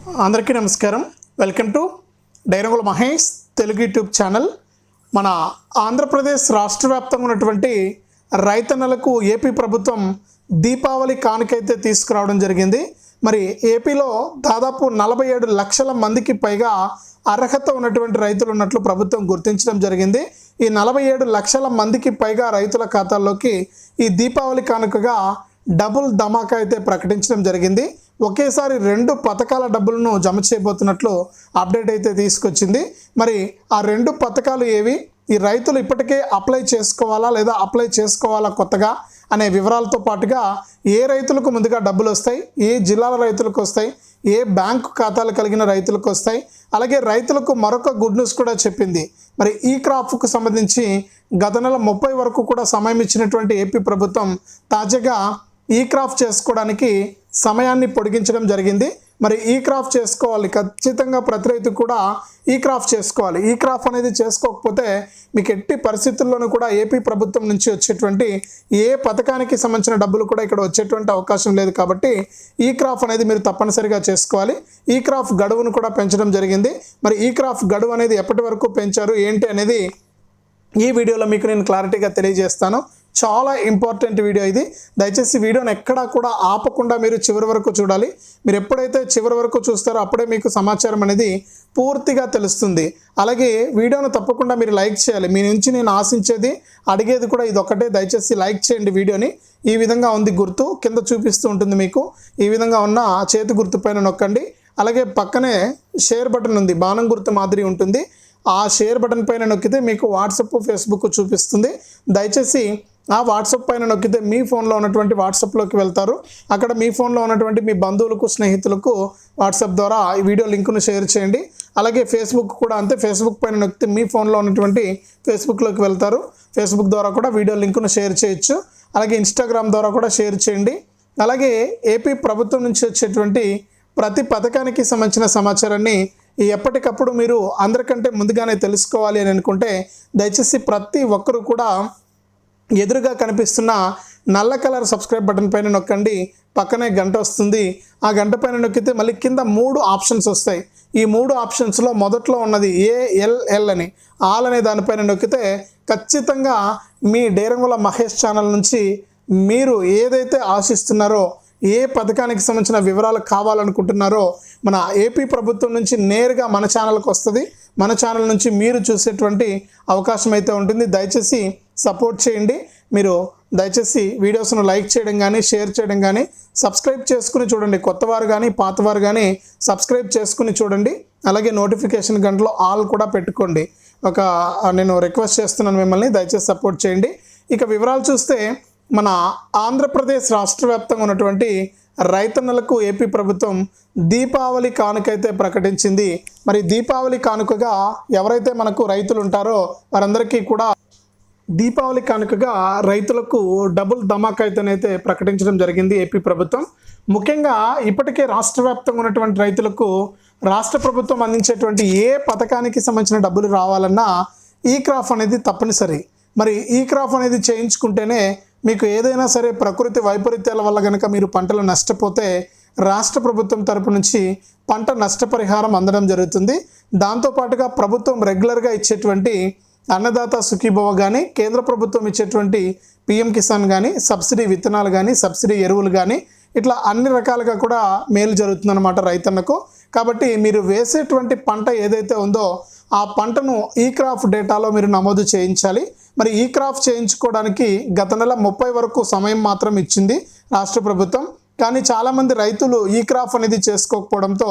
అందరికీ నమస్కారం. Welcome to Dairangula Mahesh Telugu YouTube channel. మన ఆంధ్రప్రదేశ్ రాష్ట్ర వ్యాప్తంగా ఉన్నటువంటి రైతన్నలకు ఏపీ ప్రభుత్వం దీపావళి కానుకైతే తీసుకురావడం జరిగింది. మరి ఏపీలో దాదాపు నలభై ఏడు లక్షల మందికి పైగా అర్హత ఉన్నటువంటి రైతులు ఉన్నట్లు ప్రభుత్వం గుర్తించడం జరిగింది. ఈ నలభై ఏడు లక్షల మందికి పైగా రైతుల ఖాతాల్లోకి ఈ దీపావళి కానుకగా డబుల్ ధమాకా అయితే ప్రకటించడం జరిగింది. ఒకేసారి రెండు పథకాల డబ్బులను జమ చేయబోతున్నట్లు అప్డేట్ అయితే తీసుకొచ్చింది. మరి ఆ రెండు పథకాలు ఏవి? ఈ రైతులు ఇప్పటికే అప్లై చేసుకోవాలా లేదా అప్లై చేసుకోవాలా కొత్తగా అనే వివరాలతో పాటుగా ఏ రైతులకు ముందుగా డబ్బులు వస్తాయి? ఏ జిల్లాల రైతులకు వస్తాయి? ఏ బ్యాంకు ఖాతాలు కలిగిన రైతులకు వస్తాయి? అలాగే రైతులకు మరొక గుడ్ న్యూస్ కూడా చెప్పింది. మరి ఈ క్రాప్కు సంబంధించి గత నెల ముప్పై వరకు కూడా సమయం ఇచ్చినటువంటి ఏపీ ప్రభుత్వం తాజాగా ఈ క్రాఫ్ట్ చేసుకోవడానికి సమయాన్ని పొడిగించడం జరిగింది. మరి ఈ క్రాఫ్ చేసుకోవాలి. ఖచ్చితంగా ప్రతి రైతు కూడా ఈ క్రాఫ్ చేసుకోవాలి. ఈ క్రాఫ్ అనేది చేసుకోకపోతే మీకు ఎట్టి పరిస్థితుల్లోనూ కూడా ఏపీ ప్రభుత్వం నుంచి వచ్చేటువంటి ఏ పథకానికి సంబంధించిన డబ్బులు కూడా ఇక్కడ వచ్చేటువంటి అవకాశం లేదు కాబట్టి ఈ క్రాఫ్ అనేది మీరు తప్పనిసరిగా చేసుకోవాలి. ఈ క్రాఫ్ గడువును కూడా పెంచడం జరిగింది. మరి ఈ క్రాఫ్ గడువు అనేది ఎప్పటి వరకు పెంచారు? ఏంటి అనేది ఈ వీడియోలో మీకు నేను క్లారిటీగా తెలియజేస్తాను. చాలా ఇంపార్టెంట్ వీడియో ఇది. దయచేసి వీడియోని ఎక్కడా కూడా ఆపకుండా మీరు చివరి వరకు చూడాలి. మీరు ఎప్పుడైతే చివరి వరకు చూస్తారో అప్పుడే మీకు సమాచారం అనేది పూర్తిగా తెలుస్తుంది. అలాగే వీడియోను తప్పకుండా మీరు లైక్ చేయాలి. మీ నుంచి నేను ఆశించేది అడిగేది కూడా ఇది ఒకటే. దయచేసి లైక్ చేయండి వీడియోని. ఈ విధంగా ఉంది గుర్తు. కింద చూపిస్తూ ఉంటుంది మీకు. ఈ విధంగా ఉన్న ఆ చేతి గుర్తు పైన నొక్కండి. అలాగే పక్కనే షేర్ బటన్ ఉంది. బాణం గుర్తు మాదిరి ఉంటుంది. ఆ షేర్ బటన్ పైన నొక్కితే మీకు వాట్సప్ ఫేస్బుక్ చూపిస్తుంది. దయచేసి ఆ వాట్సాప్ పైన నొక్కితే మీ ఫోన్లో ఉన్నటువంటి వాట్సాప్లోకి వెళ్తారు. అక్కడ మీ ఫోన్లో ఉన్నటువంటి మీ బంధువులకు స్నేహితులకు వాట్సాప్ ద్వారా ఈ వీడియో లింకును షేర్ చేయండి. అలాగే ఫేస్బుక్ కూడా అంతే ఫేస్బుక్ పైన నొక్కితే మీ ఫోన్లో ఉన్నటువంటి ఫేస్బుక్లోకి వెళ్తారు. ఫేస్బుక్ ద్వారా కూడా వీడియో లింకును షేర్ చేయొచ్చు. అలాగే ఇన్స్టాగ్రామ్ ద్వారా కూడా షేర్ చేయండి. అలాగే ఏపీ ప్రభుత్వం నుంచి వచ్చేటువంటి ప్రతి పథకానికి సంబంధించిన సమాచారాన్ని ఎప్పటికప్పుడు మీరు అందరికంటే ముందుగానే తెలుసుకోవాలి అని అనుకుంటే దయచేసి ప్రతి ఒక్కరూ కూడా ఎదురుగా కనిపిస్తున్న నల్ల కలర్ సబ్స్క్రైబ్ బటన్ పైన నొక్కండి. పక్కనే గంట వస్తుంది. ఆ గంట పైన నొక్కితే మళ్ళీ కింద మూడు ఆప్షన్స్ వస్తాయి. ఈ మూడు ఆప్షన్స్లో మొదట్లో ఉన్నది ఏఎల్ఎల్ అని. ఆల్ అనే దానిపైన నొక్కితే ఖచ్చితంగా మీ డేరంగుల మహేష్ ఛానల్ నుంచి మీరు ఏదైతే ఆశిస్తున్నారో ఏ పథకానికి సంబంధించిన వివరాలు కావాలనుకుంటున్నారో మన ఏపీ ప్రభుత్వం నుంచి నేరుగా మన ఛానల్కి వస్తుంది. మన ఛానల్ నుంచి మీరు చూసేటువంటి అవకాశం అయితే ఉంటుంది. దయచేసి సపోర్ట్ చేయండి. మీరు దయచేసి వీడియోస్ను లైక్ చేయడం కానీ షేర్ చేయడం కానీ సబ్స్క్రైబ్ చేసుకుని చూడండి. కొత్తవారు కానీ పాతవారు కానీ సబ్స్క్రైబ్ చేసుకుని చూడండి. అలాగే నోటిఫికేషన్ గంటలో ఆల్ కూడా పెట్టుకోండి. ఒక నేను రిక్వెస్ట్ చేస్తున్నాను మిమ్మల్ని దయచేసి సపోర్ట్ చేయండి. ఇక వివరాలు చూస్తే మన ఆంధ్రప్రదేశ్ రాష్ట్ర వ్యాప్తంగా ఉన్నటువంటి రైతన్నలకు ఏపీ ప్రభుత్వం దీపావళి కానుకైతే ప్రకటించింది. మరి దీపావళి కానుకగా ఎవరైతే మనకు రైతులు ఉంటారో వారందరికీ కూడా దీపావళి కానుకగా రైతులకు డబుల్ ధమాకా ప్రకటించడం జరిగింది ఏపీ ప్రభుత్వం. ముఖ్యంగా ఇప్పటికే రాష్ట్ర వ్యాప్తంగా ఉన్నటువంటి రైతులకు రాష్ట్ర ప్రభుత్వం అందించేటువంటి ఏ పథకానికి సంబంధించిన డబ్బులు రావాలన్నా ఈ క్రాఫ్ అనేది తప్పనిసరి. మరి ఈ క్రాఫ్ అనేది చేయించుకుంటేనే మీకు ఏదైనా సరే ప్రకృతి వైపరీత్యాల వల్ల కనుక మీరు పంటలు నష్టపోతే రాష్ట్ర ప్రభుత్వం తరపు నుంచి పంట నష్టపరిహారం అందడం జరుగుతుంది. దాంతోపాటుగా ప్రభుత్వం రెగ్యులర్గా ఇచ్చేటువంటి అన్నదాత సుఖీభవ కానీ కేంద్ర ప్రభుత్వం ఇచ్చేటువంటి పిఎం కిసాన్ కానీ సబ్సిడీ విత్తనాలు కానీ సబ్సిడీ ఎరువులు కానీ ఇట్లా అన్ని రకాలుగా కూడా మేలు జరుగుతుందన్నమాట రైతన్నకు. కాబట్టి మీరు వేసేటువంటి పంట ఏదైతే ఉందో ఆ పంటను ఈ క్రాఫ్ డేటాలో మీరు నమోదు చేయించాలి. మరి ఈ క్రాప్ చేయించుకోవడానికి గత నెల ముప్పై వరకు సమయం మాత్రం ఇచ్చింది రాష్ట్ర ప్రభుత్వం. కానీ చాలామంది రైతులు ఈ క్రాఫ్ అనేది చేసుకోకపోవడంతో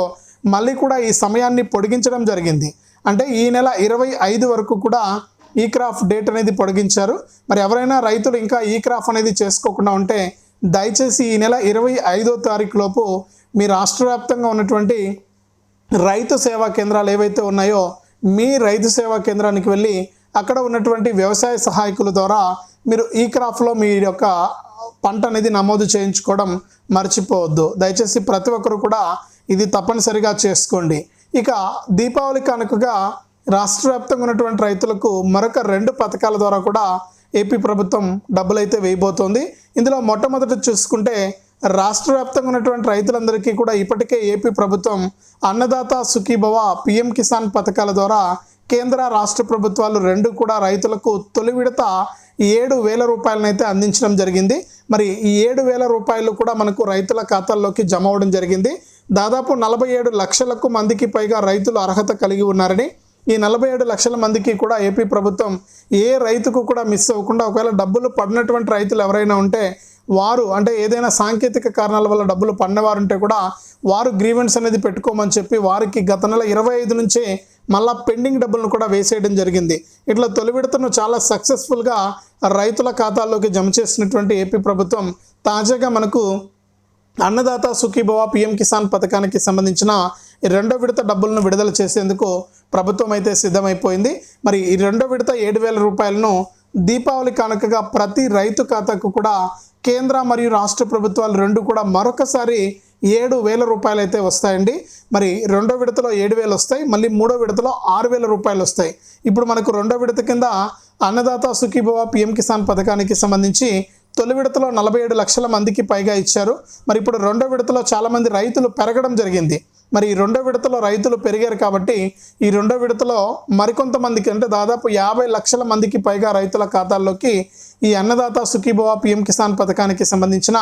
మళ్ళీ కూడా ఈ సమయాన్ని పొడిగించడం జరిగింది. అంటే ఈ నెల ఇరవై ఐదు వరకు కూడా ఈ క్రాఫ్ డేట్ అనేది పొడిగించారు. మరి ఎవరైనా రైతులు ఇంకా ఈ క్రాఫ్ అనేది చేసుకోకుండా ఉంటే దయచేసి ఈ నెల ఇరవై ఐదో తారీఖు లోపు మీ రాష్ట్ర వ్యాప్తంగా ఉన్నటువంటి రైతు సేవా కేంద్రాలు ఏవైతే ఉన్నాయో మీ రైతు సేవా కేంద్రానికి వెళ్ళి అక్కడ ఉన్నటువంటి వ్యవసాయ సహాయకుల ద్వారా మీరు ఈ క్రాఫ్లో మీ యొక్క పంట అనేది నమోదు చేయించుకోవడం మర్చిపోవద్దు. దయచేసి ప్రతి ఒక్కరు కూడా ఇది తప్పనిసరిగా చేసుకోండి. ఇక దీపావళి కనుకగా రాష్ట్ర వ్యాప్తంగా ఉన్నటువంటి రైతులకు మరొక రెండు పథకాల ద్వారా కూడా ఏపీ ప్రభుత్వం డబ్బులు అయితే వేయబోతోంది. ఇందులో మొట్టమొదటి చూసుకుంటే రాష్ట్ర వ్యాప్తంగా ఉన్నటువంటి రైతులందరికీ కూడా ఇప్పటికే ఏపీ ప్రభుత్వం అన్నదాత సుఖీభవ పిఎం కిసాన్ పథకాల ద్వారా కేంద్ర రాష్ట్ర ప్రభుత్వాలు రెండు కూడా రైతులకు తొలి విడత ఏడు వేల రూపాయలనైతే అందించడం జరిగింది. మరి ఈ ఏడు వేల రూపాయలు కూడా మనకు రైతుల ఖాతాల్లోకి జమ అవ్వడం జరిగింది. దాదాపు నలభై ఏడు లక్షలకు మందికి పైగా రైతులు అర్హత కలిగి ఉన్నారని ఈ నలభై ఏడు లక్షల మందికి కూడా ఏపీ ప్రభుత్వం ఏ రైతుకు కూడా మిస్ అవ్వకుండా ఒకవేళ డబ్బులు పడినటువంటి రైతులు ఎవరైనా ఉంటే వారు అంటే ఏదైనా సాంకేతిక కారణాల వల్ల డబ్బులు పడినవారు ఉంటే కూడా వారు గ్రీవెన్స్ అనేది పెట్టుకోమని చెప్పి వారికి గత నెల ఇరవై ఐదు నుంచి మళ్ళా పెండింగ్ డబ్బులను కూడా వేసేయడం జరిగింది. ఇట్లా తొలి విడతను చాలా సక్సెస్ఫుల్గా రైతుల ఖాతాల్లోకి జమ చేసినటువంటి ఏపీ ప్రభుత్వం తాజాగా మనకు అన్నదాత సుఖీభవ పిఎం కిసాన్ పథకానికి సంబంధించిన రెండో విడత డబ్బులను విడుదల చేసేందుకు ప్రభుత్వం అయితే సిద్ధమైపోయింది. మరి ఈ రెండో విడత ఏడు వేల రూపాయలను దీపావళి కానుకగా ప్రతి రైతు ఖాతాకు కూడా కేంద్ర మరియు రాష్ట్ర ప్రభుత్వాలు రెండు కూడా మరొకసారి ఏడు వేల రూపాయలు అయితే వస్తాయండి. మరి రెండో విడతలో ఏడు వేలు వస్తాయి. మళ్ళీ మూడో విడతలో ఆరు వేల రూపాయలు వస్తాయి. ఇప్పుడు మనకు రెండో విడత కింద అన్నదాత సుఖీభవ పిఎం కిసాన్ పథకానికి సంబంధించి తొలి విడతలో నలభై ఏడు లక్షల మందికి పైగా ఇచ్చారు. మరి ఇప్పుడు రెండో విడతలో చాలామంది రైతులు పెరగడం జరిగింది. మరి ఈ రెండో విడతలో రైతులు పెరిగారు కాబట్టి ఈ రెండో విడతలో మరికొంతమందికి అంటే దాదాపు యాభై లక్షల మందికి పైగా రైతుల ఖాతాల్లోకి ఈ అన్నదాత సుఖీభవ పిఎం కిసాన్ పథకానికి సంబంధించిన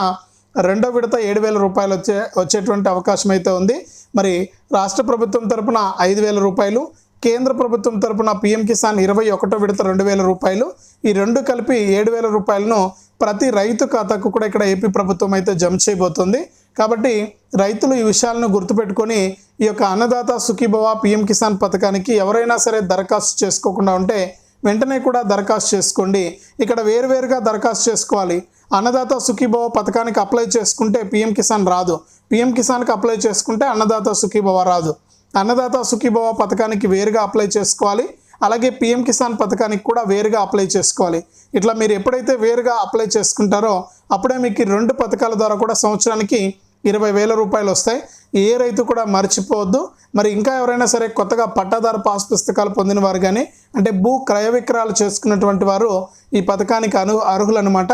రెండో విడత ఏడు వేల రూపాయలు వచ్చే వచ్చేటువంటి అవకాశం అయితే ఉంది. మరి రాష్ట్ర ప్రభుత్వం తరపున ఐదు వేల రూపాయలు కేంద్ర ప్రభుత్వం తరపున పిఎం కిసాన్ ఇరవై ఒకటో విడత రెండు వేల రూపాయలు ఈ రెండు కలిపి ఏడు వేల రూపాయలను ప్రతి రైతు ఖాతాకు కూడా ఇక్కడ ఏపీ ప్రభుత్వం అయితే జమ చేయబోతుంది. కాబట్టి రైతులు ఈ విషయాలను గుర్తుపెట్టుకొని ఈ యొక్క అన్నదాత సుఖీభవ పిఎం కిసాన్ పథకానికి ఎవరైనా సరే దరఖాస్తు చేసుకోకుండా ఉంటే వెంటనే కూడా దరఖాస్తు చేసుకోండి. ఇక్కడ వేరువేరుగా దరఖాస్తు చేసుకోవాలి. అన్నదాత సుఖీభవ పథకానికి అప్లై చేసుకుంటే పిఎం కిసాన్ రాదు. పిఎం కిసాన్కి అప్లై చేసుకుంటే అన్నదాత సుఖీభవ రాదు. అన్నదాత సుఖీభవ పథకానికి వేరుగా అప్లై చేసుకోవాలి. అలాగే పిఎం కిసాన్ పథకానికి కూడా వేరుగా అప్లై చేసుకోవాలి. ఇట్లా మీరు ఎప్పుడైతే వేరుగా అప్లై చేసుకుంటారో అప్పుడే మీకు రెండు పథకాల ద్వారా కూడా సంవత్సరానికి ఇరవై వేల రూపాయలు వస్తాయి. ఏ రైతు కూడా మర్చిపోవద్దు. మరి ఇంకా ఎవరైనా సరే కొత్తగా పట్టాదారు పాస్ పుస్తకాలు పొందిన వారు కానీ అంటే భూ క్రయ విక్రయాలు చేసుకున్నటువంటి వారు ఈ పథకానికి అను అర్హులు అనమాట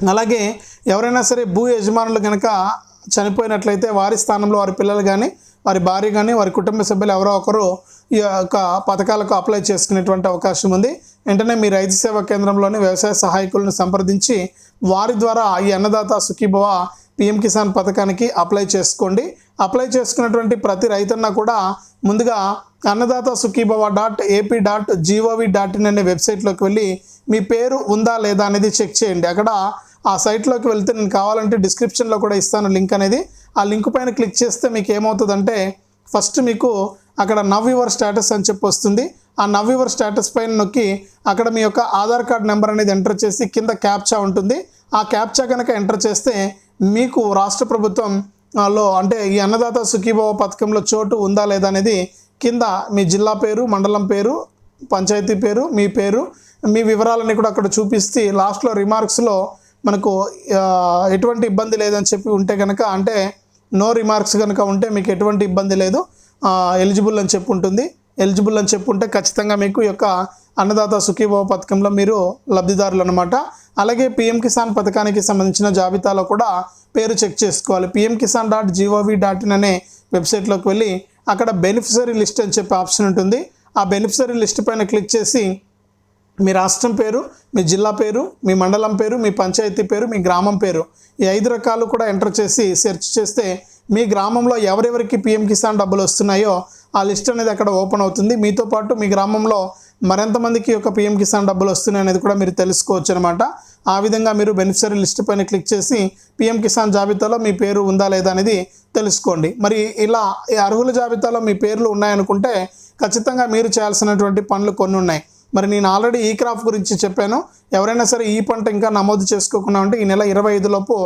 అలాగే ఎవరైనా సరే భూ యజమానులు కనుక చనిపోయినట్లయితే వారి స్థానంలో వారి పిల్లలు కానీ వారి భార్య కానీ వారి కుటుంబ సభ్యులు ఎవరో ఒకరు ఈ యొక్క పథకాలకు అప్లై చేసుకునేటువంటి అవకాశం ఉంది. వెంటనే మీ రైతు సేవా కేంద్రంలోని వ్యవసాయ సహాయకులను సంప్రదించి వారి ద్వారా ఈ అన్నదాత సుఖీభవ పిఎం కిసాన్ పథకానికి అప్లై చేసుకోండి. అప్లై చేసుకున్నటువంటి ప్రతి రైతన్న కూడా ముందుగా Annadata Sukhibhava dot A P dot G O V వెబ్సైట్లోకి వెళ్ళి మీ పేరు ఉందా లేదా అనేది చెక్ చేయండి. అక్కడ ఆ సైట్లోకి వెళ్తే నేను కావాలంటే డిస్క్రిప్షన్లో కూడా ఇస్తాను లింక్ అనేది. ఆ లింక్ పైన క్లిక్ చేస్తే మీకు ఏమవుతుందంటే ఫస్ట్ మీకు అక్కడ నవ్ యువర్ స్టేటస్ అని చెప్పి వస్తుంది. ఆ నవ్ యువర్ స్టేటస్ పైన నొక్కి అక్కడ మీ యొక్క ఆధార్ కార్డ్ నెంబర్ అనేది ఎంటర్ చేసి కింద క్యాప్చా ఉంటుంది. ఆ క్యాప్చా కనుక ఎంటర్ చేస్తే మీకు రాష్ట్ర ప్రభుత్వం లో అంటే ఈ అన్నదాత సుఖీభావ పథకంలో చోటు ఉందా లేదా అనేది కింద మీ జిల్లా పేరు మండలం పేరు పంచాయతీ పేరు మీ పేరు మీ వివరాలన్నీ కూడా అక్కడ చూపిస్తే లాస్ట్లో రిమార్క్స్లో మనకు ఎటువంటి ఇబ్బంది లేదని చెప్పి ఉంటే కనుక అంటే నో రిమార్క్స్ కనుక ఉంటే మీకు ఎటువంటి ఇబ్బంది లేదు. ఎలిజిబుల్ అని చెప్పి ఉంటుంది. ఎలిజిబుల్ అని చెప్పి ఉంటే ఖచ్చితంగా మీకు ఈ యొక్క అన్నదాత సుఖీభవ పథకంలో మీరు లబ్ధిదారులు అనమాట అలాగే పిఎం కిసాన్ పథకానికి సంబంధించిన జాబితాలో కూడా పేరు చెక్ చేసుకోవాలి. P M Kisan dot G O V dot వెబ్సైట్లోకి వెళ్ళి అక్కడ బెనిఫిషరీ లిస్ట్ అని చెప్పి ఆప్షన్ ఉంటుంది. ఆ బెనిఫిషరీ లిస్ట్ పైన క్లిక్ చేసి మీ రాష్ట్రం పేరు మీ జిల్లా పేరు మీ మండలం పేరు మీ పంచాయతీ పేరు మీ గ్రామం పేరు ఈ ఐదు రకాలు కూడా ఎంటర్ చేసి సెర్చ్ చేస్తే మీ గ్రామంలో ఎవరెవరికి పిఎం కిసాన్ డబ్బులు వస్తున్నాయో ఆ లిస్ట్ అనేది అక్కడ ఓపెన్ అవుతుంది. మీతో పాటు మీ గ్రామంలో మరెంతమందికి యొక్క పిఎం కిసాన్ డబ్బులు వస్తున్నాయి అనేది కూడా మీరు తెలుసుకోవచ్చు అనమాట ఆ విధంగా మీరు బెనిఫిషరీ లిస్ట్ పైన క్లిక్ చేసి పిఎం కిసాన్ జాబితాలో మీ పేరు ఉందా లేదా అనేది తెలుసుకోండి. మరి ఇలా ఈ అర్హుల జాబితాలో మీ పేర్లు ఉన్నాయనుకుంటే ఖచ్చితంగా మీరు చేయాల్సినటువంటి పనులు కొన్ని ఉన్నాయి. మరి నేను ఆల్రెడీ ఈ క్రాప్ గురించి చెప్పాను. ఎవరైనా సరే ఈ పంట ఇంకా నమోదు చేసుకోకుండా ఉంటే ఈ నెల ఇరవై ఐదులోపు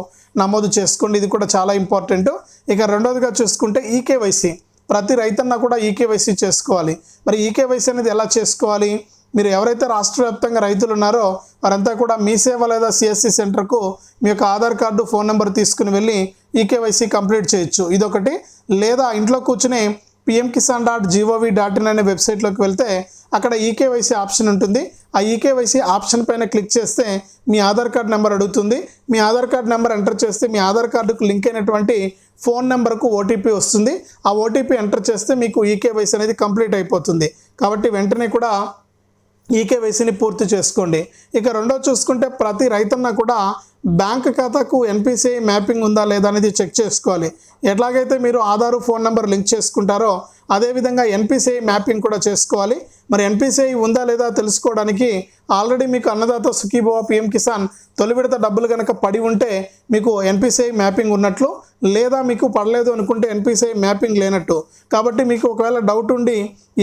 నమోదు చేసుకోండి. ఇది కూడా చాలా ఇంపార్టెంట్ ఇక రెండోదిగా చూసుకుంటే ఈకేవైసీ ప్రతి రైతన్న కూడా ఈకేవైసీ చేసుకోవాలి. మరి ఈకేవైసీ అనేది ఎలా చేసుకోవాలి? మీరు ఎవరైతే రాష్ట్ర వ్యాప్తంగా రైతులు ఉన్నారో వారంతా కూడా మీ సేవ లేదా సిఎస్సి సెంటర్కు మీ యొక్క ఆధార్ కార్డు ఫోన్ నెంబర్ తీసుకుని వెళ్ళి ఈకేవైసీ కంప్లీట్ చేయొచ్చు. ఇదొకటి. లేదా ఇంట్లో కూర్చుని P M Kisan dot G O V dot వెబ్సైట్లోకి వెళ్తే అక్కడ ఈకేవైసీ ఆప్షన్ ఉంటుంది. ఆ ఈకేవైసీ ఆప్షన్ పైన క్లిక్ చేస్తే మీ ఆధార్ కార్డ్ నెంబర్ అడుగుతుంది. మీ ఆధార్ కార్డ్ నెంబర్ ఎంటర్ చేస్తే మీ ఆధార్ కార్డుకు లింక్ అయినటువంటి ఫోన్ నెంబర్కు ఓటీపీ వస్తుంది. ఆ ఓటీపీ ఎంటర్ చేస్తే మీకు ఈకేవైసీ అనేది కంప్లీట్ అయిపోతుంది. కాబట్టి వెంటనే కూడా ఈకేవైసీని పూర్తి చేసుకోండి. ఇక రెండో చూసుకుంటే ప్రతి రైతన్న కూడా బ్యాంక్ ఖాతాకు ఎన్పిసిఐ మ్యాపింగ్ ఉందా లేదా అనేది చెక్ చేసుకోవాలి. ఎట్లాగైతే మీరు ఆధారు ఫోన్ నెంబర్ లింక్ చేసుకుంటారో అదేవిధంగా ఎన్పిసిఐ మ్యాపింగ్ కూడా చేసుకోవాలి. మరి ఎన్పిసిఐ ఉందా లేదా తెలుసుకోవడానికి ఆల్రెడీ మీకు అన్నదాత సుఖీభవ పిఎం కిసాన్ తొలి విడత డబ్బులు కనుక పడి ఉంటే మీకు ఎన్పిసిఐ మ్యాపింగ్ ఉన్నట్లు లేదా మీకు పడలేదు అనుకుంటే ఎన్పిసిఐ మ్యాపింగ్ లేనట్టు. కాబట్టి మీకు ఒకవేళ డౌట్ ఉండి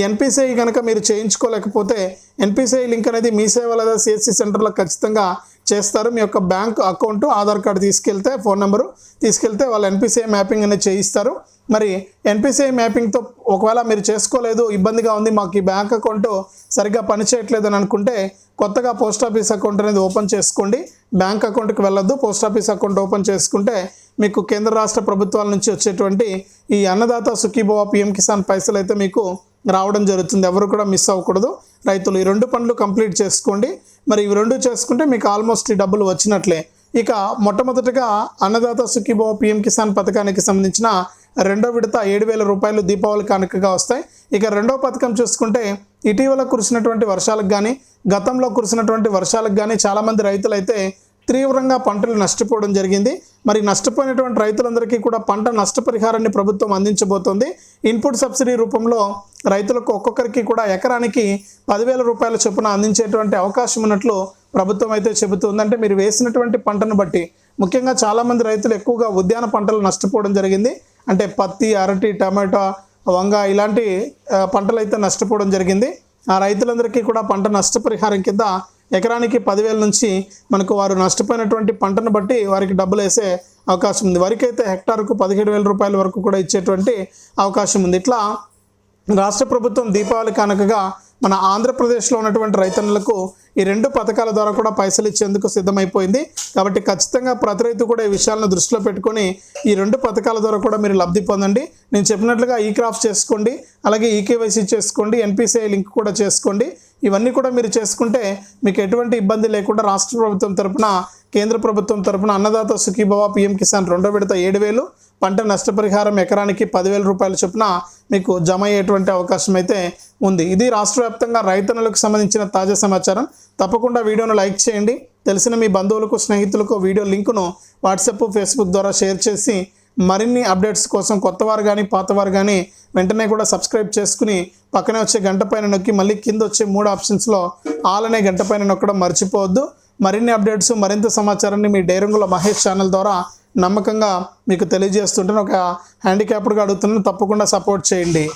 ఎన్పిసిఐ కనుక మీరు చేయించుకోలేకపోతే ఎన్పిసిఐ లింక్ అనేది మీ సేవ లేదా సిఎస్సి సెంటర్లో ఖచ్చితంగా చేస్తారు. మీ యొక్క బ్యాంక్ అకౌంట్ ఆధార్ కార్డు తీసుకెళ్తే ఫోన్ నెంబరు తీసుకెళ్తే వాళ్ళు ఎన్పిసిఐ మ్యాపింగ్ అనేది చేయిస్తారు. మరి ఎన్పిసిఐ మ్యాపింగ్తో ఒకవేళ మీరు చేసుకోలేదు ఇబ్బందిగా ఉంది మాకు ఈ బ్యాంక్ అకౌంట్ సరిగ్గా పనిచేయట్లేదు అని అనుకుంటే కొత్తగా పోస్ట్ ఆఫీస్ అకౌంట్ అనేది ఓపెన్ చేసుకోండి. బ్యాంక్ అకౌంట్కి వెళ్ళొద్దు పోస్ట్ ఆఫీస్ అకౌంట్ ఓపెన్ చేసుకుంటే మీకు కేంద్ర రాష్ట్ర ప్రభుత్వాల నుంచి వచ్చేటువంటి ఈ అన్నదాత సుఖీభవ పిఎం కిసాన్ పైసలు అయితే మీకు రావడం జరుగుతుంది. ఎవరు కూడా మిస్ అవ్వకూడదు. రైతులు ఈ రెండు పనులు కంప్లీట్ చేసుకోండి. మరి ఇవి రెండు చేసుకుంటే మీకు ఆల్మోస్ట్ ఈ డబ్బులు వచ్చినట్లే. ఇక మొట్టమొదటిగా అన్నదాత సుఖీభవ పిఎం కిసాన్ పథకానికి సంబంధించిన రెండో విడత ఏడు వేల రూపాయలు దీపావళి కానుకగా వస్తాయి. ఇక రెండో పథకం చూసుకుంటే ఇటీవల కురిసినటువంటి వర్షాలకు కానీ గతంలో కురిసినటువంటి వర్షాలకు కానీ చాలామంది రైతులు అయితే తీవ్రంగా పంటలు నష్టపోవడం జరిగింది. మరి నష్టపోయినటువంటి రైతులందరికీ కూడా పంట నష్టపరిహారాన్ని ప్రభుత్వం అందించబోతోంది. ఇన్పుట్ సబ్సిడీ రూపంలో రైతులకు ఒక్కొక్కరికి కూడా ఎకరానికి పదివేల రూపాయల చొప్పున అందించేటువంటి అవకాశం ఉన్నట్లు ప్రభుత్వం అయితే చెబుతుంది. అంటే మీరు వేసినటువంటి పంటను బట్టి ముఖ్యంగా చాలామంది రైతులు ఎక్కువగా ఉద్యాన పంటలు నష్టపోవడం జరిగింది. అంటే పత్తి అరటి టమాటా వంగ ఇలాంటి పంటలు అయితే నష్టపోవడం జరిగింది. ఆ రైతులందరికీ కూడా పంట నష్టపరిహారం కింద ఎకరానికి పదివేల నుంచి మనకు వారు నష్టపోయినటువంటి పంటను బట్టి వారికి డబ్బులు వేసే అవకాశం ఉంది. వరికైతే హెక్టార్కు పదిహేడు వేల రూపాయల వరకు కూడా ఇచ్చేటువంటి అవకాశం ఉంది. ఇట్లా రాష్ట్ర ప్రభుత్వం దీపావళి కానుకగా మన ఆంధ్రప్రదేశ్లో ఉన్నటువంటి రైతన్నులకు ఈ రెండు పథకాల ద్వారా కూడా పైసలు ఇచ్చేందుకు సిద్ధమైపోయింది. కాబట్టి ఖచ్చితంగా ప్రతి రైతు కూడా ఈ విషయాలను దృష్టిలో పెట్టుకొని ఈ రెండు పథకాల ద్వారా కూడా మీరు లబ్ధి పొందండి. నేను చెప్పినట్లుగా ఈ క్రాఫ్ట్ చేసుకోండి అలాగే ఈకేవైసీ చేసుకోండి ఎన్పిసిఐ లింక్ కూడా చేసుకోండి. ఇవన్నీ కూడా మీరు చేసుకుంటే మీకు ఎటువంటి ఇబ్బంది లేకుండా రాష్ట్ర ప్రభుత్వం తరపున కేంద్ర ప్రభుత్వం తరపున అన్నదాత సుఖీభవ పిఎం కిసాన్ రెండో విడత ఏడు వేలు పంట నష్టపరిహారం ఎకరానికి పదివేల రూపాయల చొప్పున మీకు జమ అయ్యేటువంటి అవకాశం అయితే ఉంది. ఇది రాష్ట్ర వ్యాప్తంగా రైతన్నులకు సంబంధించిన తాజా సమాచారం. తప్పకుండా వీడియోను లైక్ చేయండి. తెలిసిన మీ బంధువులకు స్నేహితులకు వీడియో లింకును వాట్సాప్ ఫేస్బుక్ ద్వారా షేర్ చేసి మరిన్ని అప్డేట్స్ కోసం కొత్తవారు కానీ పాతవారు కానీ వెంటనే కూడా సబ్స్క్రైబ్ చేసుకుని పక్కనే వచ్చే గంట పైన నొక్కి మళ్ళీ కింద వచ్చే మూడు ఆప్షన్స్లో ఆల్ అనే గంట పైన నొక్కడం మర్చిపోవద్దు. మరిన్ని అప్డేట్స్ మరింత సమాచారాన్ని మీ డైరంగుల మహేష్ ఛానల్ ద్వారా నమ్మకంగా మీకు తెలియజేస్తుంటాను ఒక హ్యాండిక్యాప్డ్గా అడుగుతున్నాను. తప్పకుండా సపోర్ట్ చేయండి.